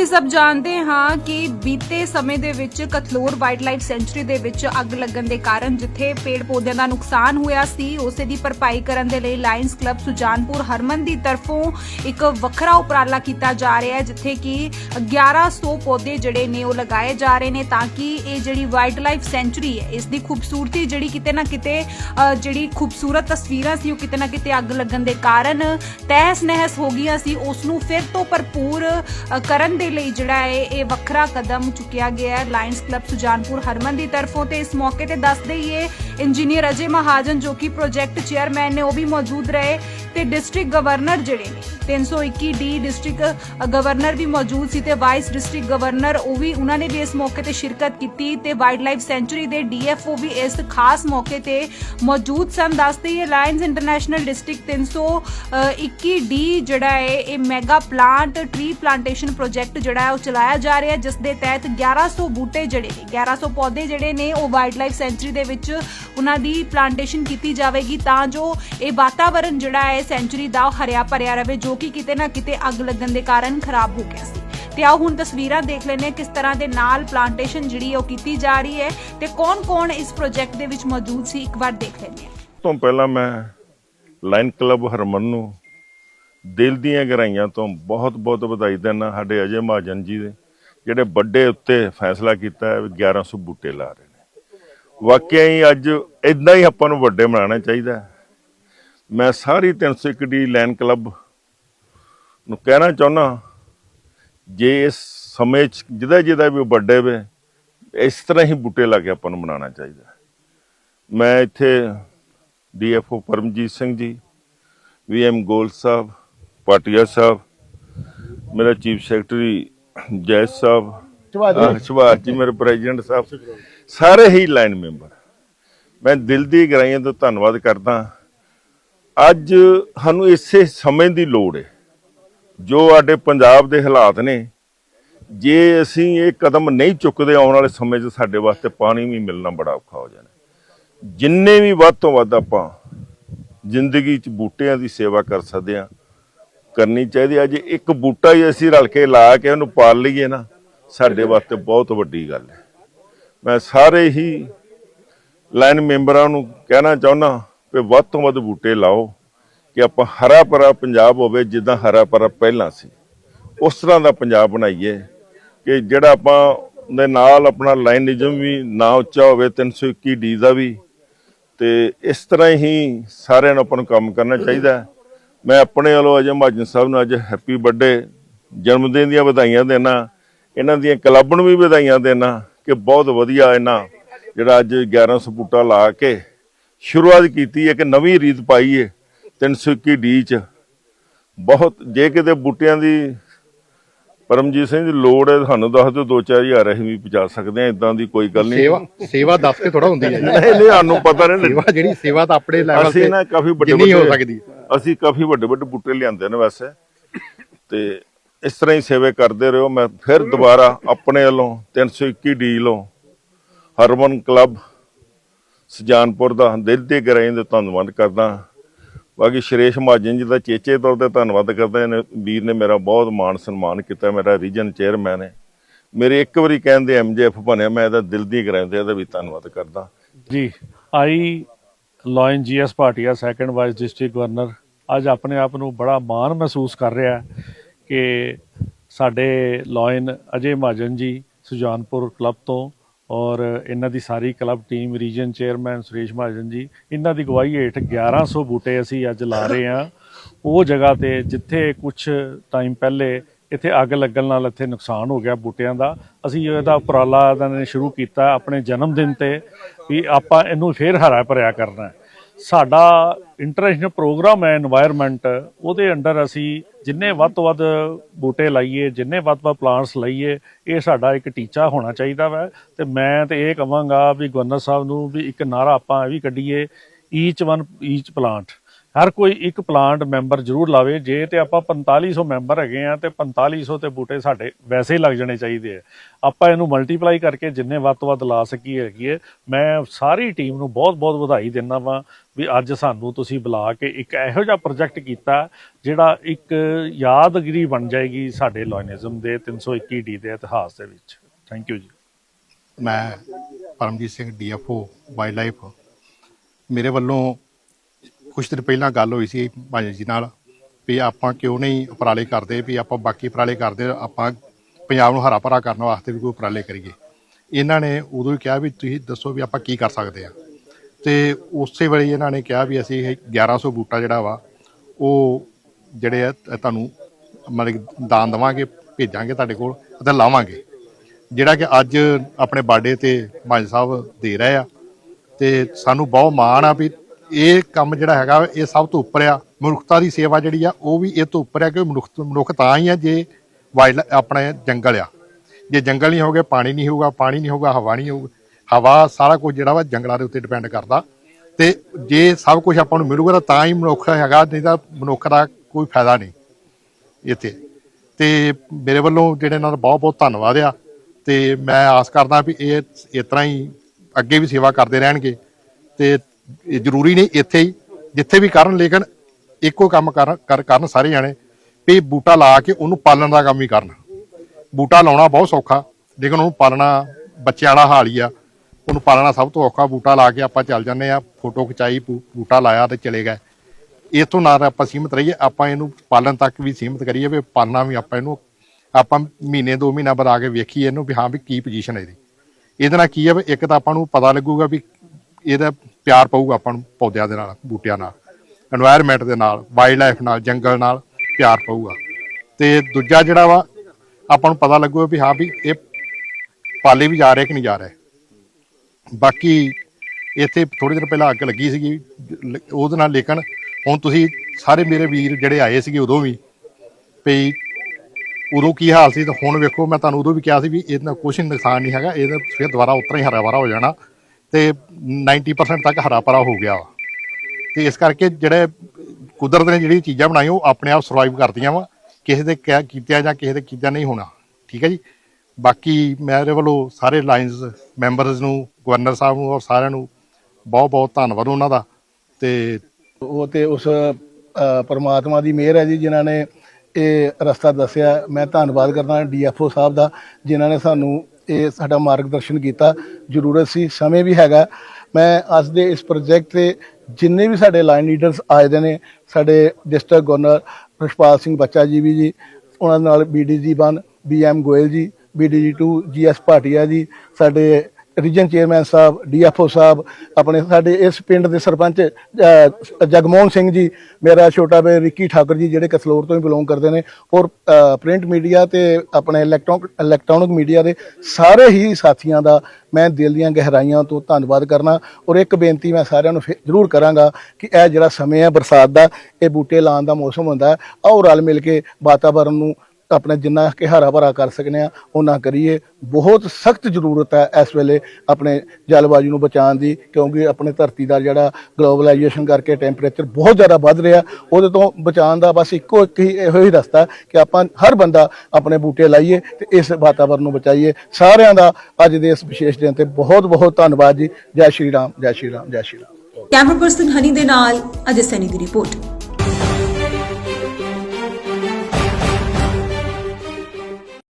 ਅਸੀਂ ਸਭ ਜਾਣਦੇ ਹਾਂ ਕਿ ਬੀਤੇ ਸਮੇਂ ਦੇ ਵਿੱਚ ਕਥਲੋਰ ਵਾਈਲਡ ਲਾਈਫ ਸੈਂਚੁਰੀ ਦੇ ਵਿੱਚ ਅੱਗ ਲੱਗਣ ਦੇ ਕਾਰਨ ਜਿੱਥੇ ਪੇੜ ਪੌਦਿਆਂ ਦਾ ਨੁਕਸਾਨ ਹੋਇਆ ਸੀ, ਉਸੇ ਦੀ ਭਰਪਾਈ ਕਰਨ ਦੇ ਲਈ ਲਾਇਨਸ ਕਲੱਬ ਸੁਜਾਨਪੁਰ ਹਰਮਨ ਦੀ ਤਰਫੋਂ ਇੱਕ ਵੱਖਰਾ ਉਪਰਾਲਾ ਕੀਤਾ ਜਾ ਰਿਹਾ ਹੈ, ਜਿੱਥੇ ਕਿ 1100 ਪੌਦੇ ਜਿਹੜੇ ਨੇ ਉਹ ਲਗਾਏ ਜਾ ਰਹੇ ਨੇ ਤਾਂ ਕਿ ਇਹ ਜਿਹੜੀ ਵਾਈਲਡ ਲਾਈਫ ਸੈਂਚੁਰੀ ਹੈ, ਇਸ ਦੀ ਖੂਬਸੂਰਤੀ ਜਿਹੜੀ ਕਿਤੇ ਨਾ ਕਿਤੇ ਜਿਹੜੀ ਖੂਬਸੂਰਤ ਤਸਵੀਰਾਂ ਸੀ ਉਹ ਕਿਤੇ ਨਾ ਕਿਤੇ ਅੱਗ ਲੱਗਣ ਦੇ ਕਾਰਨ ਤਹਿਸ ਨਹਿਸ ਹੋ ਗਈਆਂ ਸੀ, ਉਸ ਨੂੰ ਫਿਰ ਤੋਂ ਭਰਪੂਰ ਕਰਨ ਦੇ ਲਈ ਜਿਹੜਾ ਹੈ, ਇਹ ਵੱਖਰਾ ਕਦਮ ਚੁੱਕਿਆ ਗਿਆ ਹੈ ਲਾਇਨਸ ਕਲੱਬ ਸੁਜਾਨਪੁਰ ਹਰਮਨ ਦੀ ਤਰਫੋਂ ਤੇ ਇਸ ਮੌਕੇ ਤੇ ਦੱਸ ਦਈਏ ਇੰਜੀਨੀਅਰ ਅਜੇ ਮਹਾਜਨ ਜੋ ਕਿ ਪ੍ਰੋਜੈਕਟ ਚੇਅਰਮੈਨ ਨੇ ਉਹ ਵੀ ਮੌਜੂਦ ਰਹੇ ਤੇ ਡਿਸਟ੍ਰਿਕਟ ਗਵਰਨਰ ਜਿਹੜੇ ਨੇ 321 ਡੀ ਡਿਸਟ੍ਰਿਕਟ ਗਵਰਨਰ ਵੀ ਮੌਜੂਦ ਸੀ ਤੇ ਵਾਈਸ ਡਿਸਟ੍ਰਿਕਟ ਗਵਰਨਰ ਉਹ ਵੀ ਉਹਨਾਂ ਨੇ ਵੀ ਇਸ ਮੌਕੇ ਤੇ ਸ਼ਿਰਕਤ ਕੀਤੀ ਤੇ ਵਾਈਲਡ ਲਾਈਫ ਸੈਂਚੁਰੀ ਦੇ ਡੀਐਫਓ ਵੀ ਇਸ ਖਾਸ ਮੌਕੇ ਤੇ ਮੌਜੂਦ ਸਨ। ਦੱਸਦੇ ਹੀ ਲਾਇਨਸ ਇੰਟਰਨੈਸ਼ਨਲ ਡਿਸਟ੍ਰਿਕਟ 321 ਡੀ ਜਿਹੜਾ ਹੈ, ਇਹ mega plant tree plantation project ਜਿਹੜਾ ਹੈ ਉਹ ਚਲਾਇਆ ਜਾ ਰਿਹਾ ਜਿਸ ਦੇ ਤਹਿਤ 1100 ਬੂਟੇ ਜਿਹੜੇ ਨੇ 1100 ਪੌਦੇ ਜਿਹੜੇ ਨੇ ਉਹ ਵਾਈਲਡ ਲਾਈਫ ਸੈਂਚੁਰੀ ਦੇ ਵਿੱਚ ਉਹਨਾਂ ਦੀ ਪਲਾਂਟੇਸ਼ਨ ਕੀਤੀ ਜਾਵੇਗੀ ਤਾਂ ਜੋ ਇਹ ਵਾਤਾਵਰਣ ਜਿਹੜਾ ਹੈ ਸੈਂਚੁਰੀ ਦਾ ਹਰਿਆ ਭਰਿਆ ਰਵੇ, ਜੋ ਕਿ ਕਿਤੇ ਨਾ ਕਿਤੇ ਅੱਗ ਲੱਗਣ ਦੇ ਕਾਰਨ ਖਰਾਬ ਹੋ ਗਿਆ ਸੀ। ਤੇ ਆਓ ਹੁਣ ਤਸਵੀਰਾਂ ਦੇਖ ਲੈਂਦੇ ਕਿਸ ਤਰ੍ਹਾਂ ਦੇ ਨਾਲ ਪਲਾਂਟੇਸ਼ਨ ਜਿਹੜੀ ਉਹ ਕੀਤੀ ਜਾ ਰਹੀ ਹੈ ਤੇ ਕੌਣ-ਕੌਣ ਇਸ ਪ੍ਰੋਜੈਕਟ ਦੇ ਵਿੱਚ ਮੌਜੂਦ ਸੀ, ਇੱਕ ਵਾਰ ਦੇਖ ਲੈਂਦੇ ਤੋਂ ਪਹਿਲਾਂ ਮੈਂ ਲਾਇਨ ਕਲੱਬ ਹਰਮਨ ਨੂੰ ਦਿਲ ਦੀਆਂ ਗਹਿਰਾਈਆਂ ਤੋਂ ਬਹੁਤ-ਬਹੁਤ ਵਧਾਈ ਦਿੰਦਾ ਸਾਡੇ ਅਜੇ ਮਹਾਜਨ ਜੀ ਦੇ, ਜਿਹੜੇ ਵੱਡੇ ਉੱਤੇ ਫੈਸਲਾ ਕੀਤਾ ਹੈ ਵੀ 1100 ਬੂਟੇ ਲਾ ਰਹੇ ਨੇ। ਵਾਕਿਆ ਹੀ ਅੱਜ ਇਦਾਂ ਹੀ ਆਪਾਂ ਨੂੰ ਵੱਡੇ ਬਣਾਉਣਾ ਚਾਹੀਦਾ ਮੈਂ ਸਾਰੀ 301 ਡੀ ਲਾਇਨ ਕਲੱਬ ਨੂੰ ਕਹਿਣਾ ਚਾਹੁੰਦਾ ਜੇ ਇਸ ਸਮੇਂ 'ਚ ਜਿਹਦਾ ਜਿਹਦਾ ਵੀ ਉਹ ਵੱਡੇ ਵੇ, ਇਸ ਤਰ੍ਹਾਂ ਹੀ ਬੂਟੇ ਲਾ ਕੇ ਆਪਾਂ ਨੂੰ ਬਣਾਉਣਾ ਚਾਹੀਦਾ ਮੈਂ ਇੱਥੇ ਡੀਐਫਓ ਪਰਮਜੀਤ ਸਿੰਘ ਜੀ ਵੀਐਮ ਗੋਲ ਸਾਹਿਬ ਪਾਟਿਆ ਸਾਹਿਬ ਮੇਰਾ ਚੀਫ ਸੈਕਟਰੀ ਜੈ ਸਾਹਿਬ ਸੁਭਾਸ਼ ਜੀ। ਮੇਰੇ ਪ੍ਰੈਜ਼ੀਡੈਂਟ ਸਾਹਿਬ ਸਾਰੇ ਹੀ ਲਾਈਨ ਮੈਂਬਰ। ਮੈਂ ਦਿਲ ਦੀ ਗਹਿਰਾਈਆਂ ਤੋਂ ਧੰਨਵਾਦ ਕਰਦਾ ਅੱਜ ਸਾਨੂੰ ਇਸੇ ਸਮੇਂ ਦੀ ਲੋੜ ਹੈ ਜੋ ਸਾਡੇ ਪੰਜਾਬ ਦੇ ਹਾਲਾਤ ਨੇ। ਜੇ ਅਸੀਂ ਇਹ ਕਦਮ ਨਹੀਂ ਚੁੱਕਦੇ ਆਉਣ ਵਾਲੇ ਸਮੇਂ 'ਚ ਸਾਡੇ ਵਾਸਤੇ ਪਾਣੀ ਵੀ ਮਿਲਣਾ ਬੜਾ ਔਖਾ ਹੋ ਜਾਣਾ। ਜਿੰਨੇ ਵੀ ਵੱਧ ਤੋਂ ਵੱਧ ਆਪਾਂ ਜ਼ਿੰਦਗੀ 'ਚ ਬੂਟਿਆਂ ਦੀ ਸੇਵਾ ਕਰ ਸਕਦੇ ਆ ਕਰਨੀ ਚਾਹੀਦੀ ਹੈ। ਜੇ ਇੱਕ ਬੂਟਾ ਹੀ ਅਸੀਂ ਰਲ ਕੇ ਲਾ ਕੇ ਉਹਨੂੰ ਪਾਲ ਲਈਏ ਨਾ, ਸਾਡੇ ਵਾਸਤੇ ਬਹੁਤ ਵੱਡੀ ਗੱਲ ਹੈ ਮੈਂ ਸਾਰੇ ਹੀ ਲਾਈਨ ਮੈਂਬਰਾਂ ਨੂੰ ਕਹਿਣਾ ਚਾਹੁੰਦਾ ਕਿ ਵੱਧ ਤੋਂ ਵੱਧ ਬੂਟੇ ਲਾਓ, ਕਿ ਆਪਾਂ ਹਰਾ ਭਰਾ ਪੰਜਾਬ ਹੋਵੇ ਜਿੱਦਾਂ ਹਰਾ ਭਰਾ ਪਹਿਲਾਂ ਸੀ ਉਸ ਤਰ੍ਹਾਂ ਦਾ ਪੰਜਾਬ ਬਣਾਈਏ ਕਿ ਜਿਹੜਾ ਆਪਾਂ ਦੇ ਨਾਲ ਆਪਣਾ ਲਾਈਨਿਜ਼ਮ ਵੀ ਨਾ ਉੱਚਾ ਹੋਵੇ 321 ਡੀ ਦਾ ਵੀ, ਤੇ ਇਸ ਤਰ੍ਹਾਂ ਹੀ ਸਾਰਿਆਂ ਨੂੰ ਆਪਾਂ ਨੂੰ ਕੰਮ ਕਰਨਾ ਚਾਹੀਦਾ ਹੈ। ਮੈਂ ਆਪਣੇ ਵੱਲੋਂ ਅਜੇ ਮਹਾਜਨ ਸਾਹਿਬ ਨੂੰ ਅੱਜ ਹੈਪੀ ਬਰਥਡੇ, ਜਨਮ ਦਿਨ ਦੀਆਂ ਵਧਾਈਆਂ ਦੇਣਾ ਇਹਨਾਂ ਦੀਆਂ ਕਲੱਬ ਨੂੰ ਵੀ ਵਧਾਈਆਂ ਦੇਣਾ ਕਿ ਬਹੁਤ ਵਧੀਆ ਇਹਨਾਂ ਜਿਹੜਾ ਅੱਜ 1100 ਬੂਟਾ ਲਾ ਕੇ ਸ਼ੁਰੂਆਤ ਕੀਤੀ ਹੈ ਕਿ ਨਵੀਂ ਰੀਤ ਪਾਈ ਹੈ 321 ਡੀ ਚ। ਬਹੁਤ, ਜੇ ਕਿਤੇ ਬੂਟਿਆਂ ਦੀ ਪਰਮਜੀਤ ਸਿੰਘ ਦੀ ਲੋੜ ਹੈ ਸਾਨੂੰ ਦੱਸ ਦਿਓ 2-4000 ਅਸੀਂ ਵੀ ਪਹੁੰਚਾ ਸਕਦੇ ਹਾਂ ਇਦਾਂ ਦੀ ਕੋਈ ਗੱਲ ਨਹੀਂ। ਸੇਵਾ ਸੇਵਾ ਦੱਸ ਕੇ ਥੋੜਾ ਹੁੰਦੀ ਹੈ। ਨਹੀਂ ਨਹੀਂ ਸਾਨੂੰ ਪਤਾ ਨਹੀਂ ਸੇਵਾ ਜਿਹੜੀ ਸੇਵਾ ਤਾਂ ਆਪਣੇ ਲੈਵਲ ਅਸੀਂ ਤੇ ਨਾ ਕਾਫੀ ਵੱਡੇ ਜਿੰਨੀ ਹੋ ਵੱਡੇ- ਸਕਦੀ ਅਸੀਂ ਕਾਫੀ ਵੱਡੇ ਵੱਡੇ ਬੂਟੇ ਲਿਆਂਦੇ ਨੇ ਵੈਸੇ। ਤੇ ਇਸ ਤਰ੍ਹਾਂ ਹੀ ਸੇਵਾ ਕਰਦੇ ਰਹੋ। ਮੈਂ ਫਿਰ ਦੁਬਾਰਾ ਆਪਣੇ ਵੱਲੋਂ 321 ਡੀ ਵੱਲੋਂ ਹਰਮਨ ਕਲੱਬ ਸੁਜਾਨਪੁਰ ਦਾ ਦਿਲ ਤੇ ਗਰਾਈਂ ਦੇ ਧੰਨਵਾਦ ਕਰਦਾ। ਬਾਕੀ ਸ਼੍ਰੇਸ਼ ਮਹਾਜਨ ਜੀ ਦਾ ਚੇਚੇ ਤੌਰ ਤੇ ਧੰਨਵਾਦ ਕਰਦਾ ਨੇ। ਵੀਰ ਨੇ ਮੇਰਾ ਬਹੁਤ ਮਾਣ ਸਨਮਾਨ ਕੀਤਾ, ਮੇਰਾ ਰੀਜਨ ਚੇਅਰਮੈਨ ਹੈ। ਮੇਰੇ ਇੱਕ ਵਾਰੀ ਕਹਿੰਦੇ ਐਮਜੀਐਫ ਬਣਿਆ, ਮੈਂ ਇਹਦਾ ਦਿਲ ਦੀ ਗਰਾਈਂ ਇਹਦਾ ਵੀ ਧੰਨਵਾਦ ਕਰਦਾ। ਜੀ, I lion GS Bhatia second vice district governor ਅੱਜ ਆਪਣੇ ਆਪ ਨੂੰ ਬੜਾ ਮਾਣ ਮਹਿਸੂਸ ਕਰ ਰਿਹਾ ਕਿ ਸਾਡੇ ਲਾਇਨ ਅਜੇ ਮਹਾਜਨ ਜੀ ਸੁਜਾਨਪੁਰ ਕਲੱਬ ਤੋਂ ਔਰ ਇਹਨਾਂ ਦੀ ਸਾਰੀ club team region chairman Suresh Mahajan ji, ਇਹਨਾਂ ਦੀ ਗਵਾਹੀ ਹੇਠ 1100 ਬੂਟੇ ਅਸੀਂ ਅੱਜ ਲਾ ਰਹੇ ਹਾਂ। ਉਹ ਜਗ੍ਹਾ ਤੇ ਜਿੱਥੇ ਕੁਝ ਟਾਈਮ ਪਹਿਲੇ ਇੱਥੇ ਅੱਗ ਲੱਗਣ ਨਾਲ ਇੱਥੇ ਨੁਕਸਾਨ ਹੋ ਗਿਆ ਬੂਟਿਆਂ ਦਾ, ਅਸੀਂ ਇਹਦਾ ਉਪਰਾਲਾ ਇਹਨਾਂ ਨੇ ਸ਼ੁਰੂ ਕੀਤਾ ਆਪਣੇ ਜਨਮ ਦਿਨ ਤੇ ਵੀ ਆਪਾਂ ਇਹਨੂੰ ਫੇਰ ਹਰਾ ਭਰਿਆ ਕਰਨਾ ਸਾਡਾ ਇੰਟਰਨੈਸ਼ਨਲ ਪ੍ਰੋਗਰਾਮ ਹੈ এনवायरमेंट ਉਹਦੇ ਅੰਡਰ ਅਸੀਂ ਜਿੰਨੇ ਵੱਧ ਤੋਂ ਵੱਧ ਬੂਟੇ ਲਾਈਏ, ਜਿੰਨੇ ਵੱਧ ਵੱਧ ਪਲਾਂਟਸ ਲਾਈਏ, ਇਹ ਸਾਡਾ ਇੱਕ ਟੀਚਾ ਹੋਣਾ ਚਾਹੀਦਾ ਵਾ। ਤੇ ਮੈਂ ਤੇ ਇਹ ਕਹਾਂਗਾ ਵੀ ਗਵਰਨਰ ਸਾਹਿਬ ਨੂੰ ਵੀ ਇੱਕ ਨਾਰਾ ਆਪਾਂ ਇਹ ਵੀ ਕੱਢੀਏ ਈਚ ਵਨ ਈਚ ਪਲਾਂਟ ਹਰ ਕੋਈ ਇੱਕ ਪਲਾਂਟ ਮੈਂਬਰ ਜ਼ਰੂਰ ਲਾਵੇ, ਜੇ ਤੇ ਆਪਾਂ 4500 ਮੈਂਬਰ ਹੈਗੇ ਆ ਤੇ 4500 ਤੇ ਬੂਟੇ ਸਾਡੇ ਵੈਸੇ ਹੀ ਲੱਗ ਜਾਣੇ ਚਾਹੀਦੇ ਆ। ਆਪਾਂ ਇਹਨੂੰ ਮਲਟੀਪਲਾਈ ਕਰਕੇ ਜਿੰਨੇ ਵੱਧ ਤੋਂ ਵੱਧ ਲਾ ਸਕੀਏ ਹੈਗੀ ਹੈ ਮੈਂ ਸਾਰੀ ਟੀਮ ਨੂੰ ਬਹੁਤ-ਬਹੁਤ ਵਧਾਈ ਦਿੰਦਾ ਵਾਂ ਵੀ ਅੱਜ ਸਾਨੂੰ ਤੁਸੀਂ ਬੁਲਾ ਕੇ ਇੱਕ ਇਹੋ ਜਿਹਾ ਪ੍ਰੋਜੈਕਟ ਕੀਤਾ ਜਿਹੜਾ ਇੱਕ ਯਾਦਗਿਰੀ ਬਣ ਜਾਏਗੀ ਸਾਡੇ ਲੋਇਨਿਜ਼ਮ ਦੇ 321 ਡੀ ਦੇ ਇਤਿਹਾਸ ਦੇ ਵਿੱਚ। ਥੈਂਕ ਯੂ ਜੀ। ਮੈਂ Paramjit Singh DFO wild life ਮੇਰੇ ਵੱਲੋਂ ਕੁਝ ਦਿਨ ਪਹਿਲਾਂ ਗੱਲ ਹੋਈ ਸੀ ਭਾਜੀ ਜੀ ਨਾਲ ਵੀ ਆਪਾਂ ਕਿਉਂ ਨਹੀਂ ਉਪਰਾਲੇ ਕਰਦੇ, ਵੀ ਆਪਾਂ ਬਾਕੀ ਉਪਰਾਲੇ ਕਰਦੇ, ਆਪਾਂ ਪੰਜਾਬ ਨੂੰ ਹਰਾ ਭਰਾ ਕਰਨ ਵਾਸਤੇ ਵੀ ਕੋਈ ਉਪਰਾਲੇ ਕਰੀਏ। ਇਹਨਾਂ ਨੇ ਉਦੋਂ ਹੀ ਕਿਹਾ ਵੀ ਤੁਸੀਂ ਦੱਸੋ ਵੀ ਆਪਾਂ ਕੀ ਕਰ ਸਕਦੇ ਆ ਤੇ ਉਸੇ ਵੇਲੇ ਇਹਨਾਂ ਨੇ ਕਿਹਾ ਵੀ ਅਸੀਂ ਇਹ 1100 ਬੂਟਾ ਜਿਹੜਾ ਵਾ, ਉਹ ਜਿਹੜੇ ਆ ਤੁਹਾਨੂੰ ਮਤਲਬ ਦਾਨ ਦੇਵਾਂਗੇ, ਭੇਜਾਂਗੇ ਤੁਹਾਡੇ ਕੋਲ ਅਤੇ ਲਾਵਾਂਗੇ। ਜਿਹੜਾ ਕਿ ਅੱਜ ਆਪਣੇ ਬਾਰਡੇ ਤੇ ਮਾਨ ਸਾਹਿਬ ਦੇ ਰਹੇ ਆ, ਤੇ ਸਾਨੂੰ ਬਹੁਤ ਮਾਣ ਆ ਵੀ ਇਹ ਕੰਮ ਜਿਹੜਾ ਹੈਗਾ, ਇਹ ਸਭ ਤੋਂ ਉੱਪਰ ਆ। ਮਨੁੱਖਤਾ ਦੀ ਸੇਵਾ ਜਿਹੜੀ ਆ, ਉਹ ਵੀ ਇਹ ਤੋਂ ਉੱਪਰ ਆ ਕਿ ਮਨੁੱਖ ਮਨੁੱਖ ਤਾਂ ਹੀ ਆ ਜੇ ਵਾਈਲਡ ਆਪਣੇ ਜੰਗਲ ਆ। ਜੇ ਜੰਗਲ ਨਹੀਂ ਹੋਗੇ ਪਾਣੀ ਨਹੀਂ ਹੋਊਗਾ, ਪਾਣੀ ਨਹੀਂ ਹੋਊਗਾ, ਹਵਾ ਨਹੀਂ ਹੋਊਗੀ ਹਵਾ ਸਾਰਾ ਕੁਝ ਜਿਹੜਾ ਵਾ ਜੰਗਲਾਂ ਦੇ ਉੱਤੇ ਡਿਪੈਂਡ ਕਰਦਾ। ਤੇ ਜੇ ਸਭ ਕੁਝ ਆਪਾਂ ਨੂੰ ਮਿਲੂਗਾ, ਤਾਂ ਤਾਂ ਹੀ ਮਨੁੱਖ ਹੈਗਾ, ਨਹੀਂ ਤਾਂ ਮਨੁੱਖ ਦਾ ਕੋਈ ਫਾਇਦਾ ਨਹੀਂ ਇੱਥੇ। ਤੇ ਮੇਰੇ ਵੱਲੋਂ ਜਿਹੜੇ ਨਾਲ ਬਹੁਤ ਬਹੁਤ ਧੰਨਵਾਦ ਆ। ਤੇ ਮੈਂ ਆਸ ਕਰਦਾ ਵੀ ਇਹ ਇਸ ਤਰ੍ਹਾਂ ਹੀ ਅੱਗੇ ਵੀ ਸੇਵਾ ਕਰਦੇ ਰਹਿਣਗੇ। ਤੇ ਇਹ ਜ਼ਰੂਰੀ ਨਹੀਂ, ਇੱਥੇ ਹੀ, ਜਿੱਥੇ ਵੀ ਕਰਨ, ਲੇਕਿਨ ਇੱਕੋ ਕੰਮ ਕਰਨ ਕਰ- ਕਰਨ ਸਾਰੇ ਜਾਣੇ ਵੀ ਬੂਟਾ ਲਾ ਕੇ ਉਹਨੂੰ ਪਾਲਣ ਦਾ ਕੰਮ ਹੀ ਕਰਨ। ਬੂਟਾ ਲਾਉਣਾ ਬਹੁਤ ਸੌਖਾ, ਲੇਕਿਨ ਉਹਨੂੰ ਪਾਲਣਾ ਬੱਚਿਆਂ ਵਾਲਾ ਹਾਲ ਹੀ ਆ। ਉਹਨੂੰ ਪਾਲਣਾ ਸਭ ਤੋਂ ਔਖਾ, ਬੂਟਾ ਲਾ ਕੇ ਆਪਾਂ ਚੱਲ ਜਾਂਦੇ ਆ, ਫੋਟੋ ਖਿਚਾਈ ਬੂਟਾ ਲਾਇਆ ਤੇ ਚਲੇ ਗਏ। ਇਥੋਂ ਨਾ ਆਪਾਂ ਸੀਮਤ ਰਹੀਏ, ਆਪਾਂ ਇਹਨੂੰ ਪਾਲਣ ਤੱਕ ਵੀ ਸੀਮਤ ਕਰੀਏ, ਵੀ ਪਾਲਣਾ ਵੀ ਆਪਾਂ ਇਹਨੂੰ, ਆਪਾਂ ਮਹੀਨੇ, ਦੋ ਮਹੀਨਾ ਬਾਅਦ ਆ ਕੇ ਵੇਖੀਏ ਇਹਨੂੰ ਵੀ ਹਾਂ ਵੀ ਕੀ ਪੋਜੀਸ਼ਨ ਹੈ ਇਹਦੀ। ਇਹਦੇ ਨਾਲ ਕੀ ਹੈ ਵੀ ਇੱਕ ਤਾਂ ਆਪਾਂ ਨੂੰ ਪਤਾ ਲੱਗੂਗਾ ਵੀ ਇਹਦਾ ਪਿਆਰ ਪਊਗਾ ਆਪਾਂ ਨੂੰ ਪੌਦਿਆਂ ਦੇ ਨਾਲ, ਬੂਟਿਆਂ ਨਾਲ। এনवायरमेंट ਦੇ ਨਾਲ ਵਾਈਲਡ ਲਾਈਫ ਨਾਲ, ਜੰਗਲ ਨਾਲ ਪਿਆਰ ਪਊਗਾ। ਤੇ ਦੂਜਾ ਜਿਹੜਾ ਵਾ, ਆਪਾਂ ਨੂੰ ਪਤਾ ਲੱਗੂਗਾ ਵੀ ਹਾਂ ਵੀ ਇਹ ਪਾਲੇ ਵੀ ਜਾ ਰਹੇ ਕਿ ਨਹੀਂ ਜਾ ਰਹੇ। ਬਾਕੀ ਇੱਥੇ ਥੋੜੀ ਦੇਰ ਪਹਿਲਾਂ ਅੱਗ ਲੱਗੀ ਸੀਗੀ, ਉਹਦੇ ਨਾਲ ਲੇਕਿਨ ਹੁਣ ਤੁਸੀਂ ਸਾਰੇ ਮੇਰੇ ਵੀਰ ਜਿਹੜੇ ਆਏ ਸੀਗੇ ਉਦੋਂ ਵੀ ਪਈ ਉਦੋਂ ਕੀ ਹਾਲ ਸੀ ਤਾਂ ਹੁਣ ਵੇਖੋ, ਮੈਂ ਤੁਹਾਨੂੰ ਉਦੋਂ ਵੀ ਕਿਹਾ ਸੀ ਵੀ ਇਹਦਾ ਕੁਝ ਨੁਕਸਾਨ ਨਹੀਂ ਹੈਗਾ, ਇਹਦਾ ਫਿਰ ਦੁਬਾਰਾ ਉਤਰਾ ਹੀ ਹਰਾ ਭਰਾ ਹੋ ਜਾਣਾ। ਤੇ 90% ਤੱਕ ਹਰਾ ਭਰਾ ਹੋ ਗਿਆ ਵਾ। ਤੇ ਇਸ ਕਰਕੇ ਜਿਹੜੇ ਕੁਦਰਤ ਨੇ ਜਿਹੜੀ ਚੀਜ਼ਾਂ ਬਣਾਈਆਂ, ਉਹ ਆਪਣੇ ਆਪ ਸਰਵਾਈਵ ਕਰਦੀਆਂ ਵਾ। ਕਿਸੇ ਦੇ ਕਿਆ ਕੀਤਿਆ ਜਾਂ ਕਿਸੇ ਦੇ ਕੀਤਾ ਨਹੀਂ ਹੋਣਾ। ਠੀਕ ਹੈ ਜੀ? ਬਾਕੀ ਮੇਰੇ ਵੱਲੋਂ ਸਾਰੇ ਲਾਈਨਸ ਮੈਂਬਰਸ ਨੂੰ ਗਵਰਨਰ ਸਾਹਿਬ ਨੂੰ ਔਰ ਸਾਰਿਆਂ ਨੂੰ ਬਹੁਤ ਬਹੁਤ ਧੰਨਵਾਦ ਉਹਨਾਂ ਦਾ। ਤੇ ਉਹ ਤੇ ਉਸ ਪਰਮਾਤਮਾ ਦੀ ਮਿਹਰ ਹੈ ਜੀ, ਜਿਨ੍ਹਾਂ ਨੇ ਇਹ ਰਸਤਾ ਦੱਸਿਆ। ਮੈਂ ਧੰਨਵਾਦ ਕਰਦਾ ਡੀਐਫਓ ਸਾਹਿਬ ਦਾ, ਜਿਨ੍ਹਾਂ ਨੇ ਸਾਨੂੰ ਇਹ ਸਾਡਾ ਮਾਰਗਦਰਸ਼ਨ ਕੀਤਾ ਜ਼ਰੂਰਤ ਸੀ ਸਮੇਂ ਵੀ ਹੈਗਾ। ਮੈਂ ਅੱਜ ਦੇ ਇਸ ਪ੍ਰੋਜੈਕਟ ਤੇ ਜਿੰਨੇ ਵੀ ਸਾਡੇ ਲਾਈਨ ਲੀਡਰਸ ਆਏ ਦੇ ਨੇ, ਸਾਡੇ ਡਿਸਟ੍ਰਿਕਟ ਗਵਰਨਰ ਰਿਸ਼ਪਾਲ ਸਿੰਘ ਬੱਚਾ ਜੀ ਵੀ ਜੀ, ਉਹਨਾਂ ਨਾਲ ਬੀਡੀਜੀ ਬਨ ਬੀਐਮ ਗੋਇਲ ਜੀ ਬੀਡੀਜੀ 2 ਜੀਐਸ ਭਾਟੀਆ ਜੀ, ਸਾਡੇ ਰੀਜਨ ਚੇਅਰਮੈਨ ਸਾਹਿਬ, ਡੀਐਫਓ ਸਾਹਿਬ, ਆਪਣੇ ਸਾਡੇ ਇਸ ਪਿੰਡ ਦੇ ਸਰਪੰਚ ਜਗਮੋਹਨ ਸਿੰਘ ਜੀ, ਮੇਰਾ ਛੋਟਾ ਬੇ ਰਿੱਕੀ ਠਾਕੁਰ ਜੀ, ਜਿਹੜੇ ਕਸਲੌਰ ਤੋਂ ਹੀ ਬਿਲੋਂਗ ਕਰਦੇ ਨੇ, ਔਰ ਪ੍ਰਿੰਟ ਮੀਡੀਆ ਤੇ ਆਪਣੇ ਇਲੈਕਟ੍ਰੋਨਿਕ ਇਲੈਕਟ੍ਰੋਨਿਕ ਮੀਡੀਆ ਦੇ ਸਾਰੇ ਹੀ ਸਾਥੀਆਂ ਦਾ ਮੈਂ ਦਿਲ ਦੀਆਂ ਗਹਿਰਾਈਆਂ ਤੋਂ ਧੰਨਵਾਦ ਕਰਨਾ, ਔਰ ਇੱਕ ਬੇਨਤੀ ਮੈਂ ਸਾਰਿਆਂ ਨੂੰ ਫਿਰ ਜ਼ਰੂਰ ਕਰਾਂਗਾ ਕਿ ਇਹ ਜਿਹੜਾ ਸਮੇਂ ਹੈ ਬਰਸਾਤ ਦਾ, ਇਹ ਬੂਟੇ ਲਾਉਣ ਦਾ ਮੌਸਮ ਹੁੰਦਾ ਹੈ, ਆਓ ਰਲ ਮਿਲ ਕੇ ਵਾਤਾਵਰਣ ਨੂੰ ਆਪਣੇ ਜਿੰਨਾ ਕਿ ਹਰਾ ਭਰਾ ਕਰ ਸਕਨੇ ਆ ਉਹਨਾਂ ਕਰੀਏ। ਬਹੁਤ ਸਖਤ ਜ਼ਰੂਰਤ ਹੈ ਇਸ ਵੇਲੇ ਆਪਣੇ ਜਲਵਾਯੂ ਨੂੰ ਬਚਾਉਣ ਦੀ, ਕਿਉਂਕਿ ਆਪਣੇ ਧਰਤੀ ਦਾ ਜਿਹੜਾ ਗਲੋਬਲਾਈਜੇਸ਼ਨ ਕਰਕੇ ਟੈਂਪਰੇਚਰ ਬਹੁਤ ਜ਼ਿਆਦਾ ਵੱਧ ਰਿਹਾ। ਉਹਦੇ ਤੋਂ ਬਚਾਉਣ ਦਾ ਬਸ ਇੱਕੋ ਇੱਕ ਹੀ ਇਹੋ ਹੀ ਰਸਤਾ ਕਿ ਆਪਾਂ ਹਰ ਬੰਦਾ ਆਪਣੇ ਬੂਟੇ ਲਾਈਏ ਤੇ ਇਸ ਵਾਤਾਵਰਨ ਨੂੰ ਬਚਾਈਏ। ਸਾਰਿਆਂ ਦਾ ਅੱਜ ਦੇ ਇਸ ਵਿਸ਼ੇਸ਼ ਦਿਨ ਤੇ ਬਹੁਤ ਬਹੁਤ ਧੰਨਵਾਦ ਜੀ। ਜੈ ਸ਼੍ਰੀ ਰਾਮ, ਜੈ ਸ਼੍ਰੀ ਰਾਮ, ਜੈ ਸ਼੍ਰੀ ਰਾਮ। ਕੈਮਰਾ ਪਰਸਨ ਹਨੀ ਦੇ ਨਾਲ ਅਜੇ ਸੈਣੀ ਦੀ ਰਿਪੋਰਟ।